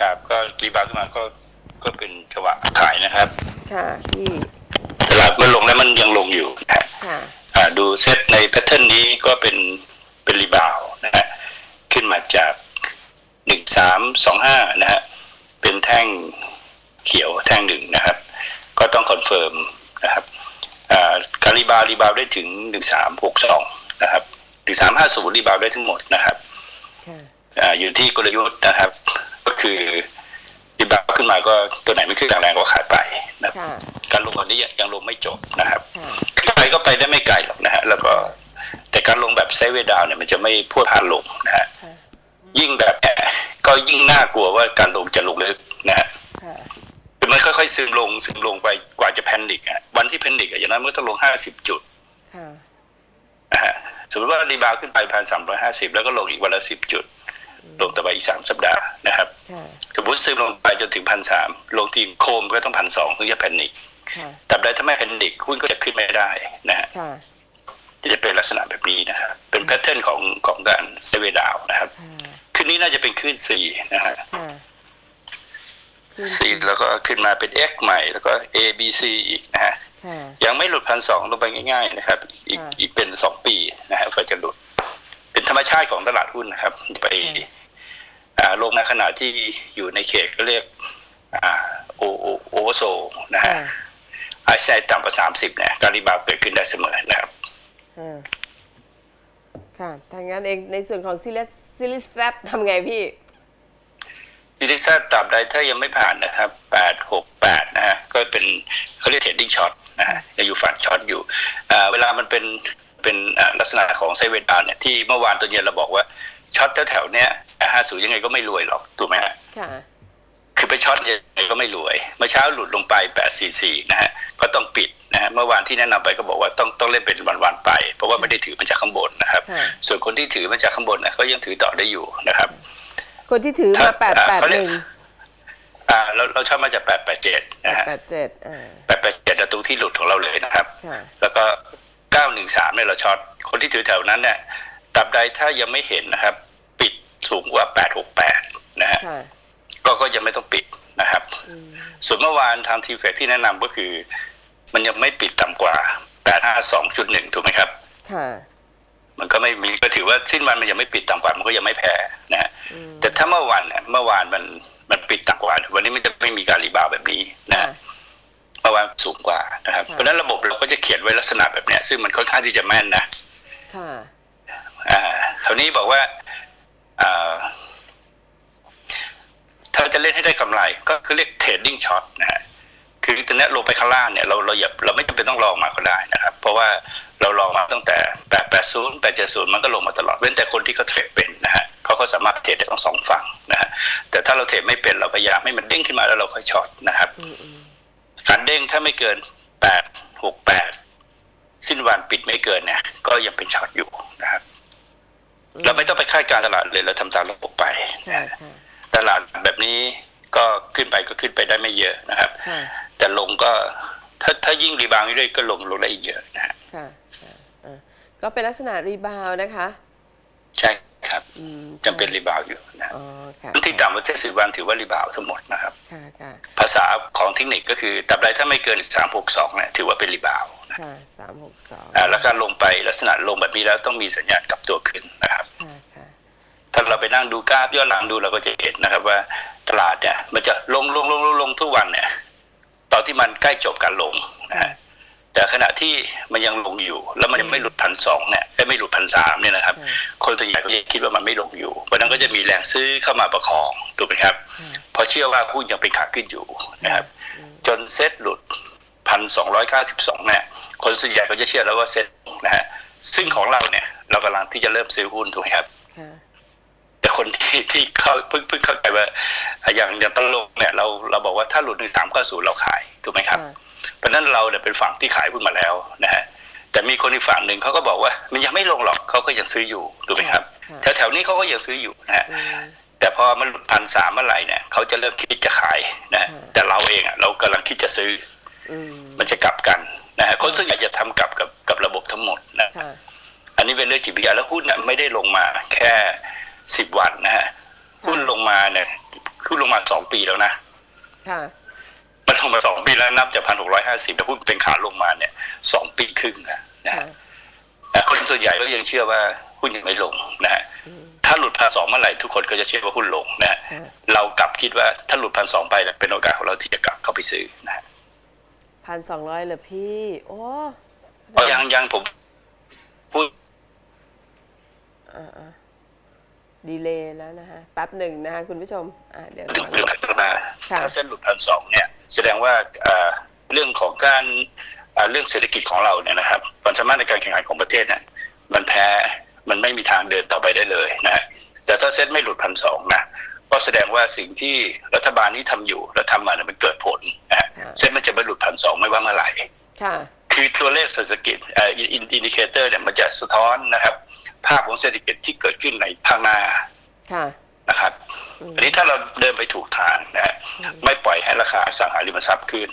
ครับก็รีบาวด์ขึ้นมาก็ก็เป็นจังหวะขายนะครับ ค่ะพี่ตลาดมันลงแล้วมันยังลงอยู่นะฮะค่ะ อ่าดูเซตในแพทเทิร์นนี้ก็เป็นเป็นรีบาวด์นะฮะขึ้นมาจากหนึ่งสามสองห้านะฮะเป็นแท่งเขียวแท่งหนึ่งนะครับ ก็ต้องคอนเฟิร์มนะครับอ่าการรีบาวด์รีบาวด์ได้ถึงหนึ่งสามหกสองนะครับหนึ่งสามห้าศูนย์รีบาวด์ได้ทั้งหมดนะครับค่ะ อ่าอยู่ที่กลยุทธ์นะครับ ก็คือรีบาวด์ขึ้นมาก็ตัวไหนไม่ขึ้นแรงๆก็ขายไปนะครับค่ะการลงวันนี้ยังยังลงไม่จบนะครับค่ะขึ้นไปก็ไปได้ไม่ไกลหรอกนะฮะแล้วก็แต่การลงแบบไซด์เวย์ดาวน์เนี่ยมันจะไม่พรวดพลานลงนะฮะค่ะยิ่งแบบแอะก็ยิ่งน่ากลัวว่าการลงจะลงลึกนะฮะค่ะคือมันค่อยๆซึมลงซึมลงไปกว่าจะแพนิกอะวันที่แพนิกอะอย่างนั้นมันก็ต้องลงห้าสิบจุดค่ะนะฮะสมมติว่ารีบาวด์ขึ้นไปพันสามร้อยห้าสิบแล้วก็ลงอีกวันละสิบจุด ลงต่อไปอีกสามสัปดาห์นะครับค่ะสมมติซึมลงไปจนถึงพันสามลงทีโคมก็ต้องพันสองถึงจะแพนิกค่ะแต่ใดถ้าไม่แพนิกหุ้นก็จะขึ้นไม่ได้นะฮะค่ะที่จะเป็นลักษณะแบบนี้นะครับเป็นแพทเทิร์นของของการเซเวดาวนะครับค่ะคืนนี้น่าจะเป็นคลื่นสี่นะฮะค่ะขึ้นสี่แล้วก็ขึ้นมาเป็น X ใหม่ แล้วก็ A B C อีกนะฮะค่ะยังไม่หลุดพันสองลงไปง่าย ๆ นะครับ อีกค่ะอีกเป็นสองปีนะฮะกว่าจะหลุดเป็น ธรรมชาติของตลาดหุ้นนะครับ ไปอ่าลงในขณะที่อยู่ในเขตก็เรียกอ่าโอโอโอเวอร์โซนะฮะค่ะไอซีต่ำกว่าสามสิบเนี่ยการรีบาวด์เกิดขึ้นได้เสมอนะครับค่ะค่ะทางนั้นเองในส่วนของซิลิซิลิแซปทำไงพี่ซีรีส์ตราบใดถ้ายังไม่ผ่านนะครับแปดหกแปดนะฮะก็เป็นเขาเรียกเทรดดิ้งช็อตนะฮะยังอยู่ฝั่งช็อตอยู่อ่าเวลามันเป็น เป็นอ่าลักษณะของไซเวนดาวเนี่ยที่เมื่อวานตอนเย็นเราบอกว่าช็อตแถวๆเนี้ยห้าศูนย์ยังไงก็ไม่รวยหรอกถูกไหมฮะค่ะคือไปช็อตยังไงก็ไม่รวย เมื่อเช้าหลุดลงไปแปดสี่สี่นะฮะก็ต้องปิดนะฮะเมื่อวานที่แนะนำไปก็บอกว่าต้องต้องเล่นเป็นวันๆไป เพราะว่าไม่ได้ถือมันจากข้างบนนะครับค่ะส่วนคนที่ถือมาจากข้างบนนะเขายังถือต่อได้อยู่นะครับ คนที่ถือมาแปดแปดหนึ่งอ่าเราเราชอบมาจากแปดแปดเจ็ดแปนะดฮะแปดเจ็ดอ่าแปดแปดเจ็ดประตูที่หลุดของเราเลยนะครับค่ะแล้วก็เก้าหนึ่งสามเนี่ยเราช็อตคนที่ถือแถวนั้นเนี่ยตราบใดถ้ายังไม่เห็นนะครับ ปิดสูงกว่าแปดหกแปดนะฮะค่ะก็ก็ยังไม่ต้องปิดนะครับอืมส่วนเมื่อวานทางทีเฟกที่แนะนำก็คือ มันยังไม่ปิดต่ำกว่าแปดห้าสองจุดหนึ่งถูกไหมครับค่ะมันก็ไม่มีก็ถือว่าสิ้นวันมันยังไม่ปิดต่ำกว่ามันก็ยังไม่แพ้นะฮะอืมแต่ถ้าเมื่อวานเนี่ยเมื่อวานมันมันปิดต่ำกว่า วันนี้มันจะไม่มีการรีบาวด์แบบนี้นะ ค่ะฮะเมื่อวานสูงกว่านะครับค่ะเพราะฉะนั้นระบบเราก็จะเขียนไว้ลักษณะแบบเนี้ย ซึ่งมันค่อนข้างที่จะแม่นนะค่ะอ่าคราวนี้บอกว่าอ่าถ้าจะเล่นให้ได้กำไรก็คือเรียกเทรดดิ้งช็อตนะฮะคือตอนนี้ลงไปข้างล่างเนี่ยเราเราอย่าเราไม่จำเป็นต้องรอมาก็ได้นะครับ เพราะว่าเรารอมาตั้งแต่แปดแปดศูนย์แปดเจ็ดศูนย์มันก็ลงมาตลอดเว้นแต่คนที่เขาเทรดเป็นนะฮะเขาก็สามารถเทรดได้ทั้งสองฝั่งนะฮะแต่ถ้าเราเทรดไม่เป็นเราพยายามให้มันเด้งขึ้นมาแล้วเราค่อยช็อตนะครับอืมอืมการเด้งถ้าไม่เกินแปดหกแปดสิ้นวันปิดไม่เกินเนี่ยก็ยังเป็นช็อตอยู่นะครับเราไม่ต้องไปคาดการณ์ตลาดเลยเราทำตามระบบไปค่ะค่ะตลาดแบบนี้ก็ขึ้นไปก็ขึ้นไปได้ไม่เยอะนะครับค่ะแต่ลงก็ถ้าถ้ายิ่งรีบาวด์เรื่อยๆก็ลงลงได้อีกเยอะนะฮะค่ะค่ะอ่าก็เป็นลักษณะรีบาวด์นะคะ ใช่ ครับอืมจำเป็นรีบาวด์อยู่นะอ๋อค่ะที่ต่ำกว่าเจ็ดสิบวันถือว่ารีบาวด์ทั้งหมดนะครับค่ะค่ะภาษาของเทคนิคก็คือตับใดถ้าไม่เกินสามหกสองเนี่ยถือว่าเป็นรีบาวด์นะค่ะสามหกสองอ่าแล้วการลงไปลักษณะลงแบบนี้แล้วต้องมีสัญญาณกลับตัวขึ้นนะครับค่ะค่ะถ้าเราไปนั่งดูกราฟย้อนหลังดูเราก็จะเห็นนะครับว่าตลาดเนี่ยมันจะลงลงลงลงลงทุกวันเนี่ย ตอนที่มันใกล้จบการลงนะฮะ แต่ขณะที่มันยังลงอยู่ แล้วมันยังไม่หลุดพันสองเนี่ยเอ้ยไม่หลุดพันสามเนี่ยนะครับค่ะคนส่วนใหญ่ก็จะคิดว่ามันไม่ลงอยู่เพราะฉะนั้นก็จะมีแรงซื้อเข้ามาประคองถูกไหมครับค่ะเพราะเชื่อว่าหุ้นยังเป็นขาขึ้นอยู่นะครับอืมจนเซ็ตหลุดพันสองร้อยเก้าสิบสองเนี่ยคนส่วนใหญ่ก็จะเชื่อแล้วว่าเซ็ตนะฮะซึ่งของเราเนี่ย เรากำลังที่จะเริ่มซื้อหุ้นถูกไหมครับค่ะแต่คนที่ที่เขาเพิ่งเพิ่งเข้าใจว่าอะอย่างอย่างตลกเนี่ยเราเราบอกว่าถ้าหลุดหนึ่งสามเก้าศูนย์เราขายถูกไหมครับค่ะ เพราะฉะนั้นเราเนี่ยเป็นฝั่งที่ขายหุ้นมาแล้วนะฮะแต่มีคนอีกฝั่งหนึ่งเขาก็บอกว่ามันยังไม่ลงหรอกเขาก็ยังซื้ออยู่ถูกไหมครับค่ะแถวแถวๆนี้เขาก็ยังซื้ออยู่นะฮะอืมแต่พอมันหลุดพันสามเมื่อไหร่เนี่ยเขาจะเริ่มคิดจะขายนะฮะค่ะแต่เราเองอะเรากำลังคิดจะซื้ออืมมันจะกลับกันนะฮะคนส่วนใหญ่จะทำกลับกับกับระบบทั้งหมดนะค่ะอันนี้เป็นเรื่องจิตวิทยาแล้วหุ้นน่ะไม่ได้ลงมาแค่สิบวันนะฮะหุ้นลงมาเนี่ยขึ้นลงมาสองปีแล้วนะค่ะ มันลงมาสองปีแล้วนับจากพันหกร้อยห้าสิบแต่หุ้นเป็นขาลงมาเนี่ยสองปีครึ่งนะนะค่ะฮะแต่คนส่วนใหญ่ก็ยังเชื่อว่าหุ้นยังไม่ลงนะฮะอืมถ้าหลุดพันสองเมื่อไหร่ทุกคนก็จะเชื่อว่าหุ้นลงนะฮะค่ะเรากลับคิดว่าถ้าหลุดพันสองไปเนี่ยเป็นโอกาสของเราที่จะกลับเข้าไปซื้อนะฮะพันสองร้อยเหรอพี่ โอ้เพราะยังยังผมพูดอ่าอ่าดีเลยแล้วนะฮะแป๊บหนึ่งนะฮะคุณผู้ชม อ่าเดี๋ยวถึงรอเรื่องถัดมาค่ะถ้าเส้นหลุดพันสองเนี่ย แสดงว่าเอ่อเรื่องของการเอ่อเรื่องเศรษฐกิจของเราเนี่ยนะครับความสามารถในการแข่งขันของประเทศเนี่ยมันแพ้มันไม่มีทางเดินต่อไปได้เลยนะฮะแต่ถ้าเซ็ตไม่หลุดพันสองนะก็แสดงว่าสิ่งที่รัฐบาลนี้ทำอยู่และทำมาเนี่ยมันเกิดผลนะฮะค่ะเซ็ตมันจะไม่หลุดพันสองไม่ว่าเมื่อไหร่ค่ะคือตัวเลขเศรษฐกิจเอ่ออินดิเคเตอร์เนี่ยมันจะสะท้อนนะครับ ภาพของเศรษฐกิจที่เกิดขึ้นในข้างหน้าค่ะนะครับ อืมอันนี้ถ้าเราเดินไปถูกทางนะฮะอืมไม่ปล่อยให้ราคาอสังหาริมทรัพย์ขึ้น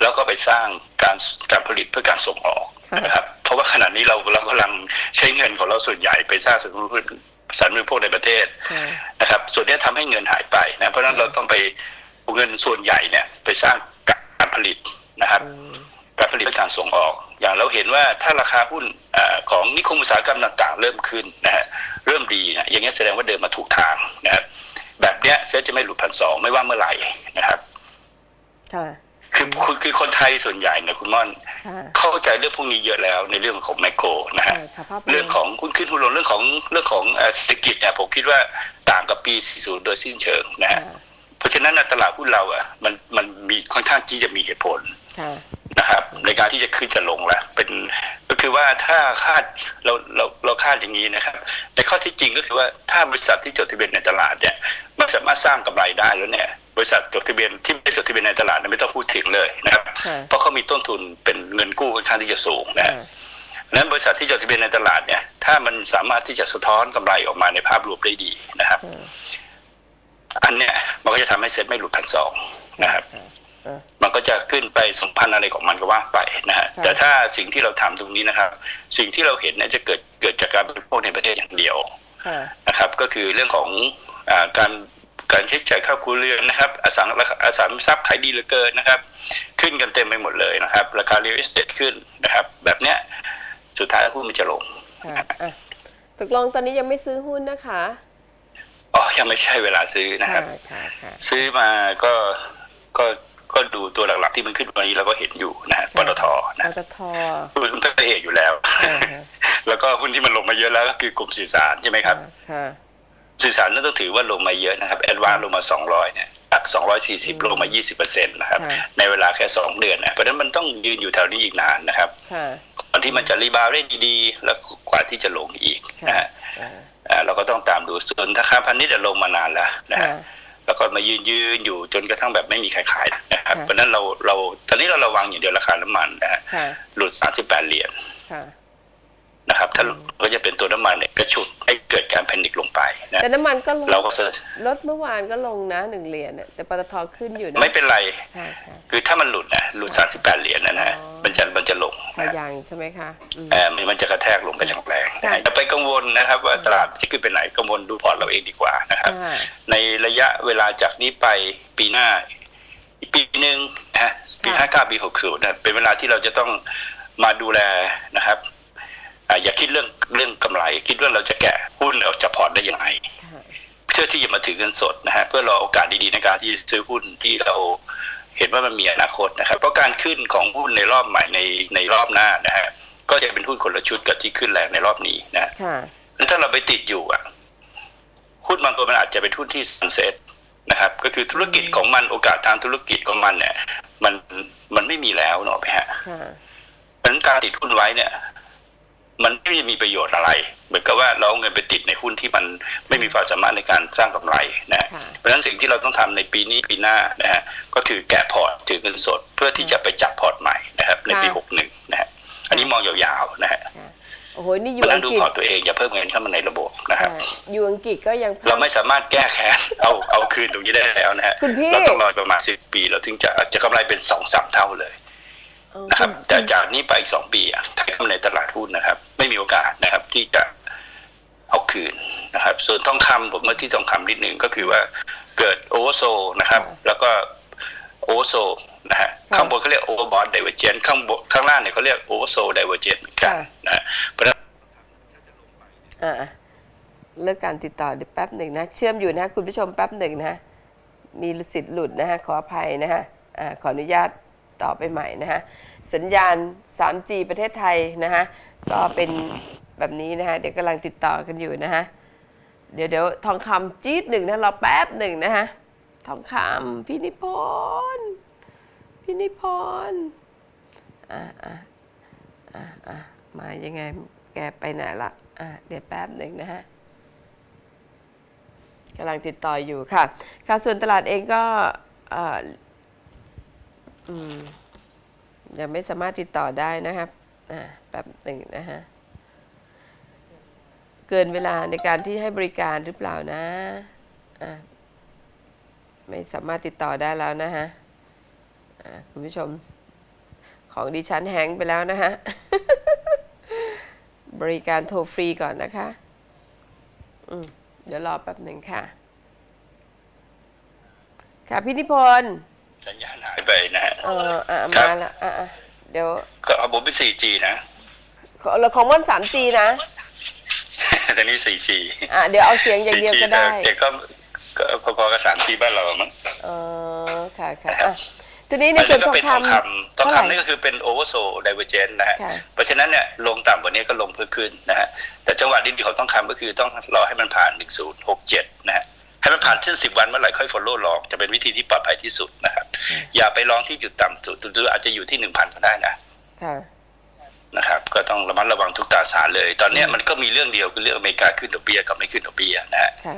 แล้วก็ไปสร้างการการผลิตเพื่อการส่งออกนะครับ เพราะว่าขณะนี้เราเรากำลังใช้เงินของเราส่วนใหญ่ไปสร้างสันนิษสันนิพกในประเทศค่ะนะครับ ส่วนนี้ทำให้เงินหายไปนะเพราะฉะนั้นเราต้องไปเอาเงินส่วนใหญ่เนี่ย ไปสร้างการผลิตนะครับอืมการผลิตและการส่งออก อย่างเราเห็นว่าถ้าราคาหุ้นเออของนิคมอุตสาหกรรมต่าง ๆ เริ่มขึ้นนะฮะเริ่มดีนะอย่างนี้ยแสดงว่าเดินมาถูกทางนะครับ แบบเนี้ยเซ็ตจะไม่หลุดพันสองไม่ว่าเมื่อไหร่นะครับค่ะคือคือคือคนไทยส่วนใหญ่เนี่ยคุณม่อนค่ะเข้าใจเรื่องพวกนี้เยอะแล้วในเรื่องของแมคโครนะฮะค่ะค่ะภาพเรื่องของหุ้นขึ้นหุ้นลงเรื่องของเรื่องของเอ่อเศรษฐกิจเนี่ยผมคิดว่าต่างกับปี 40 โดยสิ้นเชิงนะค่ะฮะเพราะฉะนั้นน่ะตลาดหุ้นเราอะมันมันมีค่อนข้างที่จะมีเหตุผลค่ะนะครับ ในการที่จะขึ้นจะลงแล้วเป็นก็คือว่าถ้าคาดเราเราเราคาดอย่างนี้นะครับแต่ข้อที่จริงก็คือว่าถ้าบริษัทที่จดทะเบียนในตลาดเนี่ย ไม่สามารถสร้างกำไรได้แล้วเนี่ยบริษัทจดทะเบียนที่ไม่จดทะเบียนในตลาดเนี่ยไม่ต้องพูดถึงเลยนะครับค่ะเพราะเขามีต้นทุนเป็นเงินกู้ค่อนข้างที่จะสูงนะค่ะฮะดังนั้นบริษัทที่จดทะเบียนในตลาดเนี่ยถ้ามันสามารถที่จะสะท้อนกำไรออกมาในภาพรวมได้ดีนะครับค่ะอันเนี้ยมันก็จะทำให้เซ็ตไม่หลุดพันสองนะครับค่ะอะมันก็จะขึ้นไปสองพันอะไรของมันก็ว่าไปนะฮะค่ะแต่ถ้าสิ่งที่เราทำตรงนี้นะครับ สิ่งที่เราเห็นเนี่ยจะเกิดเกิดจากการบริโภคในประเทศอย่างเดียวค่ะนะครับ ก็คือเรื่องของอา การการใช้จ่ายค่าครัวเรือนนะครับอสังราคาอสังหาริมทรัพย์ขายดีเหลือเกินนะครับ ขึ้นกันเต็มไปหมดเลยนะครับ ราคาเรียลเอสเตทขึ้นนะครับ แบบเนี้ยสุดท้ายหุ้นมันจะลงค่ะอะตกลงตอนนี้ยังไม่ซื้อหุ้นนะคะอ๋อยังไม่ใช่เวลาซื้อนะครับค่ะค่ะซื้อมาก็ก็ก็ดูตัวหลักๆที่มันขึ้นวันนี้เราก็เห็นอยู่นะฮะปตทปนะตทหุ้นพระเอกอยู่แล้วค่ะแล้วก็หุ้นที่มันลงมาเยอะแล้วก็คือกลุ่มสื่อสารใช่ไหมครับค่ะ สื่อสารนั่นต้องถือว่าลงมาเยอะนะครับแอดวานลงมา 200 เนี่ยจาก240 ลงมา 20%นะครับค่ะในเวลาแค่ 2 เดือนนะเพราะฉะนั้นมันต้องยืนอยู่แถวนี้อีกนานนะครับค่ะก่อนที่มันจะรีบาวด์ได้ดีๆ แล้วกว่าที่จะลงอีกนะค่ะฮะอ่าอ่าเราก็ต้องตามดูส่วนธนาคารพาณิชย์อะลงมานานแล้วนะค่ะฮะแล้วก็มายืนยืนอยู่จนกระทั่งแบบไม่มีใครขายนะครับค่ะเพราะฉะนั้นเราเราตอนนี้เราระวังอย่างเดียวราคาน้ำมันนะฮะค่ะหลุด 38 เหรียญค่ะ นะครับถ้าอืมก็จะเป็นตัวน้ำมันเนี่ยกระฉุดให้เกิดการแพนิคลงไปนะแต่น้ำมันก็ลงเราก็เซิร์ชลดเมื่อวานก็ลงนะหนึ่งเหรียญน่ะแต่ปตทขึ้นอยู่นะไม่เป็นไรค่ะค่ะคือถ้ามันหลุดนะหลุด38เหรียญนะนะอ๋อมันจะมันจะลงพอนะยังใช่ไหมคะอืมเออมันมันจะกระแทกลงไปแรงๆค่ะอย่าไปกังวลนะครับว่าตลาดจะขึ้นไปไหนกังวลดูพอร์ตเราเองดีกว่านะครับค่ะในระยะเวลาจากนี้ไปปีหน้าอีกปีหนึ่งนะฮะปีห้าเก้าปีหกศูนย์นะเป็นเวลาที่เราจะต้องมาดูแลนะครับ อ่าอย่าคิดเรื่องเรื่องกำไร คิดว่าเราจะแกะหุ้นออกจากพอร์ตได้ยังไงค่ะเพื่อที่จะมาถือเงินสดนะฮะเพื่อรอโอกาสดีๆในการที่จะซื้อหุ้นที่เราเห็นว่ามันมีอนาคตนะครับ เพราะการขึ้นของหุ้นในรอบใหม่ในในรอบหน้านะฮะก็จะเป็นหุ้นคนละชุดกับที่ขึ้นแรงในรอบนี้นะค่ะแล้วถ้าเราไปติดอยู่อะหุ้นบางตัวมันอาจจะเป็นหุ้นที่สันเซ็ตนะครับ ก็คือธุรกิจของมันโอกาสทางธุรกิจของมันเนี่ย มันมันไม่มีแล้วเนาะไหมฮะค่ะเพราะฉะนั้นการติดหุ้นไว้เนี่ย มันไม่ได้มีประโยชน์อะไร เหมือนกับว่าเราเอาเงินไปติดในหุ้นที่มันไม่มีความสามารถในการสร้างกำไรนะค่ะเพราะฉะนั้นสิ่งที่เราต้องทำในปีนี้ปีหน้านะฮะก็คือแกะพอร์ตถือเงินสด เพื่อที่จะไปจับพอร์ตใหม่นะครับในปีค่ะหกหนึ่งนะฮะอันนี้มองยาวๆนะฮะค่ะโอ้โหนี่อมายู่นั่อังงดูกฤษพอร์ตตัวเองอย่าเพิ่มเงินเข้ามาในระบบนะครับค่ะอยู่อังกฤษก็ยังพลเราดไม่สามารถแก้แค้นเอาเอาคืนตรงนี้ได้แล้วนะฮะคุณพี่เราต้องรอประมาณสิบปีเราถึงจะจะกำไรเป็นสองสามเท่าเลยเออ นะครับณแต่จากนี้ไปอีกสองปีอะถ้าเข้ามาในตลาดหุ้นนะครับ ไม่มีโอกาสนะครับที่จะเอาคืนนะครับ ส่วนทองคำผมมาที่ทองคำนิดนึงก็คือว่าเกิดโอโอเวอร์โซนะครับค่ะแล้วก็โอเวอร์โซนะฮะค่ะข้างบนเขาเรียกโอเวอร์บอลไดเวอร์เจนข้างบนข้างล่างเนี่ยเขาเรียกโอเวอร์โซไดเวอร์เจนเหมือนกันค่ะนะฮะเพราะฉะนั้นอ่าเลิกการติดต่อเดี๋ยวแป๊บหนึ่งนะ เชื่อมอยู่นะ คุณผู้ชมแป๊บหนึ่งนะ มีสิทธิ์หลุดนะฮะขออภัยนะฮะอ่าขออนุญาต ต่อไปใหม่นะฮะสัญญาณ 3G ประเทศไทยนะฮะก็เป็นแบบนี้นะฮะเดี๋ยวกำลังติดต่อกันอยู่นะฮะเดี๋ยวเดี๋ยวทองคำจี๊ดหนึ่งนะรอแป๊บหนึ่งนะฮะทองคำพี่นิพนธ์พี่นิพนธ์อ่าอ่าอ่าอ่ามายังไงแกไปไหนละอ่าเดี๋ยวแป๊บหนึ่งนะฮะกำลังติดต่ออยู่ค่ะ ค่ะส่วนตลาดเองก็ อืมยังไม่สามารถติดต่อได้นะครับอ่าแป๊บหนึ่งนะฮะเกินเวลาในการที่ให้บริการหรือเปล่านะอ่าไม่สามารถติดต่อได้แล้วนะฮะคุณผู้ชมของดิฉันแฮงไปแล้วนะฮะ บริการโทรฟรีก่อนนะคะ อืม เดี๋ยวรอแป๊บหนึ่งค่ะ ค่ะพี่นิพนธ์สัญญาณหายไปนะ อออะครับมาละอะอะเดี๋ยวก็เอาผมเป็น 4G นะขอเราของม่อน 3G นะ แต่นี่ 4G อะเดี๋ยวเอาเสียงอย่างเดียว 4G ก็ได้ แต่ก็ก็พอๆกับ 3G บ้านเรามั้งเออค่ะค่ะอะทีนี้ในส่วนก็ทองเป็นคทองคำทำองเท่าไหร่ คำนี่ก็คือเป็นโอเวอร์โซไดเวอร์เจนนะฮะ ค่ะ เพราะฉะนั้นเนี่ยลงต่ำกว่านี้ก็ลงเพิ่มขึ้นนะฮะ แต่จังหวะดีๆของทองคำก็คือต้องรอให้มันผ่าน 1067 นะฮะ ให้มันผ่านเส้น10วันเมื่อไหร่ค่อย follow ลองจะเป็นวิธีที่ปลอดภัยที่สุดนะครับ อย่าไปลองที่จุดต่ำสุดหรืออาจจะอยู่ที่1,000ก็ได้นะค่ะนะครับ ก็ต้องระมัดระวังทุกตราสารเลย ตอนเนี้ยมันก็มีเรื่องเดียวคือเรื่องอเมริกาขึ้นดอกเบี้ยกับไม่ขึ้นดอกเบี้ยนะฮะค่ะ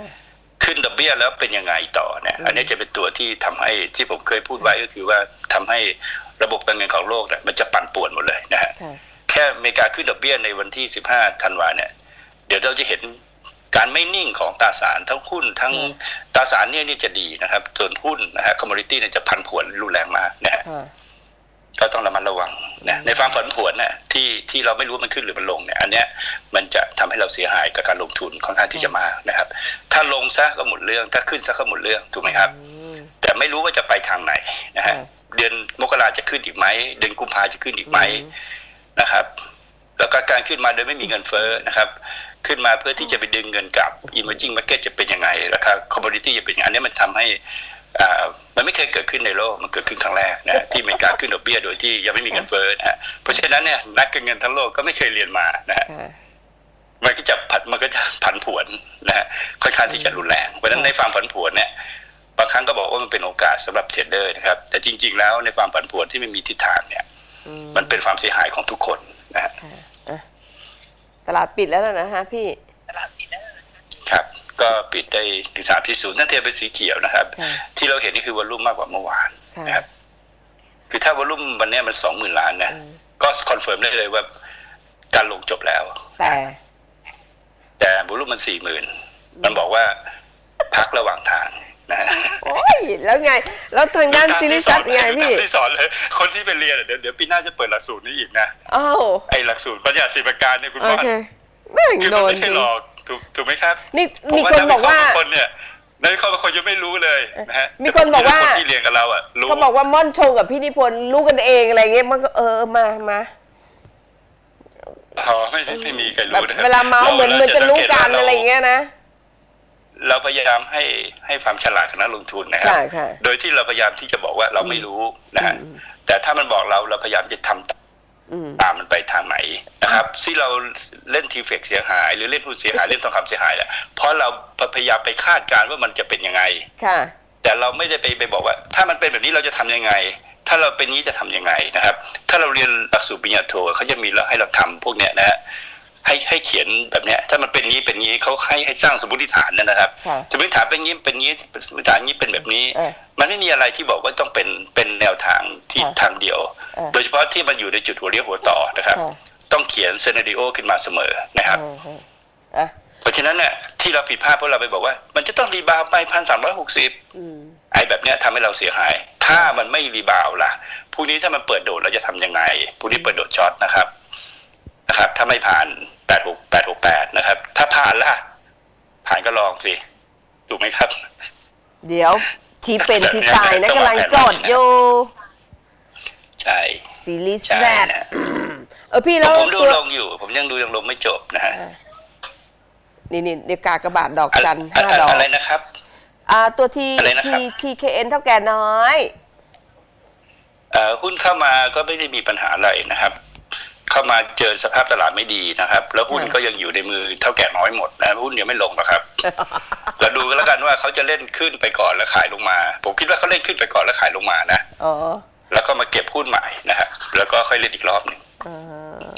ขึ้นดอกเบี้ยแล้วเป็นยังไงต่อเนี่ยอืมอันนี้จะเป็นตัวที่ทำให้ที่ผมเคยพูดไว้ก็คือว่าทำให้ระบบการเงินของโลกเนี่ยมันจะปั่นป่วนหมดเลยนะฮะค่ะแค่อเมริกาขึ้นดอกเบี้ยในวันที่ 15 ธันวาเนี่ย เดี๋ยวเราจะเห็น การไม่นิ่งของตราสารทั้งหุ้นทั้งอืมตราสารเนี่ยนี่จะดีนะครับ ส่วนหุ้นนะฮะคอมมูนิตี้เนี่ยจะพันผวนรุนแรงมากนะฮะค่ะก็ต้องระมัดระวังนะอืมในความผันผวนน่ะที่ที่เราไม่รู้ว่ามันขึ้นหรือมันลงเนี่ย อันเนี้ยมันจะทำให้เราเสียหายกับการลงทุนค่อนข้างที่จะมากนะครับ ถ้าลงซะก็หมดเรื่อง ถ้าขึ้นซะก็หมดเรื่องถูกไหมครับอืมแต่ไม่รู้ว่าจะไปทางไหนนะฮะค่ะเดือนมกราจะขึ้นอีกไหมเดือนกุมภาจะขึ้นอีกไหมอืมนะครับ แล้วก็การขึ้นมาโดยไม่มีเงินเฟ้อนะครับ ขึ้นมาเพื่อที่จะไปดึงเงินกลับ emerging market จะเป็นยังไงราคา commodity จะเป็นยังไงอันนี้มันทำให้อ่ามันไม่เคยเกิดขึ้นในโลก มันเกิดขึ้นครั้งแรกนะฮะที่อเมริกาขึ้นดอกเบี้ยโดยที่ยังไม่มีเงินเฟ้อนะฮะเพราะฉะนั้นเนี่ยนักการเงินทั้งโลกก็ไม่เคยเรียนมานะฮะค่ะมันก็จะผันมันก็จะผันผวนนะฮะค่อนข้างที่จะรุนแรงเพราะฉะนั้นในความผันผวนเนี่ยบางครั้งก็บอกว่ามันเป็นโอกาสสำหรับเทรดเดอร์นะครับ แต่จริง ๆ แล้วในความผันผวนที่ไม่มีทิศทางเนี่ยอืมมันเป็นความเสียหายของทุกคนนะฮะค่ะอะต ลาดปิดแล้วนะฮะพี่ครับ ก็ปิดได้ถึงสามที่ศูนย์นั่นเทียบเป็นสีเขียวนะครับค่ะที่เราเห็นนี่คือวอลลุ่มมากกว่าเมื่อวานค่ะนะครับ คือถ้าวอลลุ่มวันเนี้ยมันสองหมื่นล้านนะอืมก็คอนเฟิร์มได้เลยว่าการลงจบแล้ว แต่ แต่วอลลุ่มมันสี่หมื่นมันบอกว่าพักระหว่างทาง นะฮะโอ้ยแล้วไง แล้วทางด้านซิลิชัสไงพี่ตามที่สอนเลย คนที่ไปเรียนอะเดี๋ยวเดี๋ยวปีหน้าจะเปิดหลักสูตรนี้อีกนะอ้าวไอหลักสูตรปัญญาศิลปการเนี่ยคุณโอพ่อเคแม่งคือโดมันนไม่จริใช่งหลอกถูกถูกไหมครับ นี่ผมีว่าคนบอกว่านักวิเคระห์บงคนเนี่ยนักวิเคราะห์บางคนยังไม่รู้เลยนะฮะมีคนบอกว่าแต่คนที่เรียนกับเราอะรู้เขาบอกว่าม่อนชงกับพี่นิพนธ์รู้กันเองอะไรเงี้ยมันก็เออมามาอ๋อไม่ไม่ไม่มีใครแบบรู้นะครับเวลาเมาส์เหมือนเหมือนจะรู้กันอะไรเงี้ยนะ เราพยายามให้ให้ความฉลาดกับนักลงทุนนะครัค่ะค่ะโดยที่เราพยายามที่จะบอกว่าเราไม่รู้นะฮะอืมแต่ถ้ามันบอกเราเราพยายามจะทำอืมตามมันไปทางไหนนะครับที่เราเล่นทีเฟกเสียหาย หรือเล่นหุ้นเสียหายเล่นทองคำเสียหายแหละเพราะเราพยายามไปคาดการณ์ว่ามันจะเป็นยังไงค่ะ แต่เราไม่ได้ไปไปบอกว่า ถ้ามันเป็นแบบนี้เราจะทำยังไง ถ้าเราเป็นนี้จะทำยังไงนะครับ ถ้าเราเรียนหลักสูตรปริญญาโทเขาจะมีแล้วให้เราทำพวกเนี้ยนะฮะให้ให้เขียนแบบเนี้ย ถ้ามันเป็นนี้เป็ นนี้เขาให้ให้สร้างสมมติฐานนะครับค่ะสมมติฐานเป็นนี้เป็นนี้สมมติฐานนี้เป็นแบบนี้เออมันไม่มีอะไรที่บอกว่าต้องเป็นเป็นแนวทางที่ค่ะทางเดียวเออโดยเฉพาะที่มันอยู่ในจุดหัวเรียวหัวต่อนะครับค่ะต้องเขียนซีนาริโอขึ้นมาเสมอนะครับเออเอออะเพราะฉะนั้นเนี่ยที่เราผิดพลาดเพราะเราไปบอกว่า มันจะต้องรีบาวด์ไปพันสามร้อยหกสิบอืมไอ้แบบเนี้ยทำให้เราเสียหาย ถ้ามันไม่รีบาวด์ล่ะพรุ่งนี้ถ้ามันเปิดโดดเราจะทำยังไงพรุ่งนี้เปิดโดดช็อตนะครับนะครับ ถ้าไม่ผ่าน แปดหกแปดหกแปดนะครับ ถ้าผ่านล่ะ ผ่านก็ลองสิ ถูกไหมครับ เดี๋ยวชี้เป็นชี้ตายนะต้องกำวาลังแผนจดอยู่ใช่ซีรีส์ใช่แซดนะเออพี่แล้วผมดูตัวลงอยู่ ผมยังดูยังลงไม่จบนะฮะนี่นี่เดียวกากระบาดดอกจันอะห้าอะดอกอะไรนะครับ อ่าตัวที่อะไรนะครับที่ที่เคเอ็นเท่าแก่น้อยเอ่อหุ้นเข้ามาก็ไม่ได้มีปัญหาอะไรนะครับ เข้ามาเจอสภาพตลาดไม่ดีนะครับ แล้วหุ้นค่ะก็ยังอยู่ในมือเท่าแก่น้อยหมดนะหุ้นยังไม่ลงหรอกครับเราดูกันแล้วกันว่าเขาจะเล่นขึ้นไปก่อนแล้วขายลงมา ผมคิดว่าเขาเล่นขึ้นไปก่อนแล้วขายลงมานะอ๋อแล้วก็มาเก็บหุ้นใหม่นะครับแล้วก็ค่อยเล่นอีกรอบหนึ่งอ่า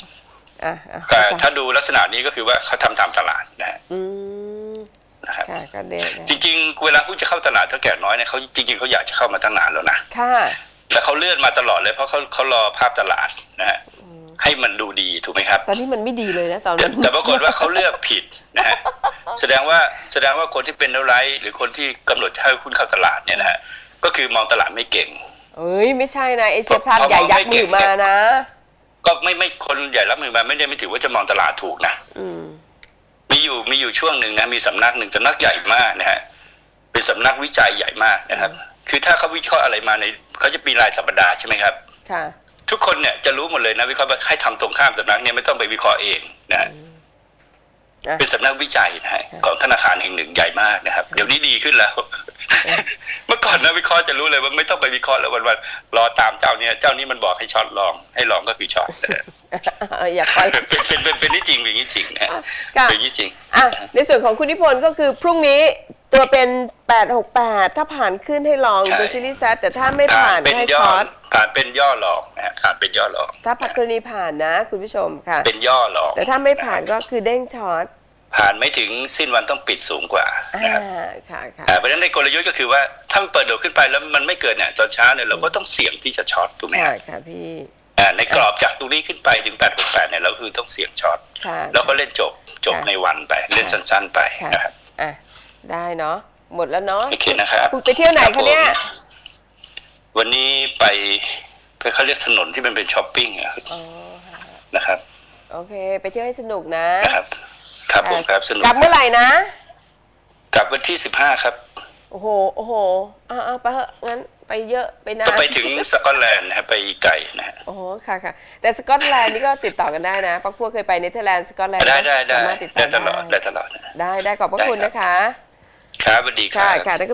อะอะแต่ถ้าดูลักษณะนี้ก็คือว่าเขาทำตามตลาดนะฮะอืมนะครับค่ะก็เด็ดจริงๆ เวลาหุ้นจะเข้าตลาดเท่าแก่น้อยเนี่ยเขาจริงๆเขาอยากจะเข้ามาตั้งนานแล้วนะค่ะแต่เขาเลื่อนมาตลอดเลยเพราะเขาเขารอภาพตลาดนะฮะ ให้มันดูดีถูกไหมครับ ตอนนี้มันไม่ดีเลยนะตอนแต่นั้นแต่ปรากฏว่าเขาเลือกผิดนะฮะแสดงว่าแสดงว่าคนที่เป็นเดลไลท์หรือคนที่กำหนดให้หุ้นเข้าตลาดเนี่ยนะฮะก็คือมองตลาดไม่เก่ง เอ้ยไม่ใช่นะเอเชียพลัสเพราะใหญ่ยักไม่ษ์เก่มืงอมานะ ก็ไม่ไม่คนใหญ่รับมือมาไม่ได้ไม่ถือว่าจะมองตลาดถูกนะอืมมีอยู่มีอยู่ช่วงหนึ่งนะมีสำนักหนึ่งสำนักใหญ่มากนะฮะเป็นสำนักวิจัยใหญ่มากนะครับ คือถ้าเขาวิเคราะห์อะไรมาในเขาจะมีรายสัปดาห์ใช่ไหมครับ ค่ะ ทุกคนเนี่ยจะรู้หมดเลยนะวิเคราะห์ว่าให้ทำตรงข้ามสำนักเนี่ยไม่ต้องไปวิเคราะห์เองนะฮะอะเป็นสำนักวิจัยนะฮะของธนาคารแห่งหนึ่งใหญ่มากนะครับ เดี๋ยวนี้ดีขึ้นแล้ว เมื่อก่อนนะวิเคราะห์จะรู้เลยว่าไม่ต้องไปวิเคราะห์แล้ววันวันๆรอตามเจ้าเนี้เจ้านี้มันบอกให้ช็อตลอง ให้ลองก็คือช็อตนะฮะอยากไปเป็นเป็นเป็นเป็นนี่จริงเป็นอย่างนี้จริงนะฮะค่ะเป็นอย่างนี้จริงอะในส่วนของคุณนิพนธ์ก็คือพรุ่งนี้ตัวเป็น 868 ถ้าผ่านขึ้นให้ลองใช่ตัวซีรีส์แซแต่ถ้าไม่ผ่าผ่านนเป็นให้ย่อช็อต ผ่านเป็นย่อหลอกนะฮะผ่านเป็นย่อหลอก ถ้าพักกรณีผ่านนะ คุณผู้ชมค่ะ เป็นย่อหลอก แต่ถ้าไม่ผ่านก็คือเด้งช็อตผ่านไม่ถึงสิ้นวันต้องปิดสูงกว่าอ่านะครับค่ะค่ะอ่าเพราะฉะนั้นในกลยุทธ์ก็คือว่าถ้ามันเปิดโดดขึ้นไปแล้วมันไม่เกิดเนี่ยตอนเช้าเนี่ยเราก็ต้องเสี่ยงที่จะช็อตถูกไหมค่ะฮะค่ะพี่อ่าในกรอบจากตรงนี้ขึ้นไปถึง868เนี่ยเราคือต้องเสี่ยงช็อตค่ะแล้วก็เล่นจบจบค่ะในวันไปเล่นสั้น ๆ ไปค่ะนะครับอะได้เนาะหมดแล้วเนาะโอเคนะครับคุณไปเที่ยวไหนคะเนี่ยรับผม วันนี้ไปไปเขาเรียกถนนที่มันเป็นช้อปปิ้งอะอ๋อค่ะนะครับ โอเค ไปเที่ยวให้สนุกนะนะครับ ครับผมครับสนุกกลับเมื่อไหร่นะ กลับวันที่สิบห้าครับ โอ้โห โอ้โหอ่าไปเถอะงั้นไปเยอะไปนาก็นไปถึงสกอตแลนด์นะครับไปไก่นะฮะ โอ้โหค่ะค่ะ แต่สกอตแลนด์นี่ก็ติดต่อกันได้นะปักพวกเคยไปเนเธอร์แลนด์สกอตแลนด์ได้ได้ได้สามารถติดต่ได้อตลอดได้ได้ตลอดนะได้ได้ขอบพระได้คุณครับนะคะ ครับสวัสดีคค่ะรับ ค่ะ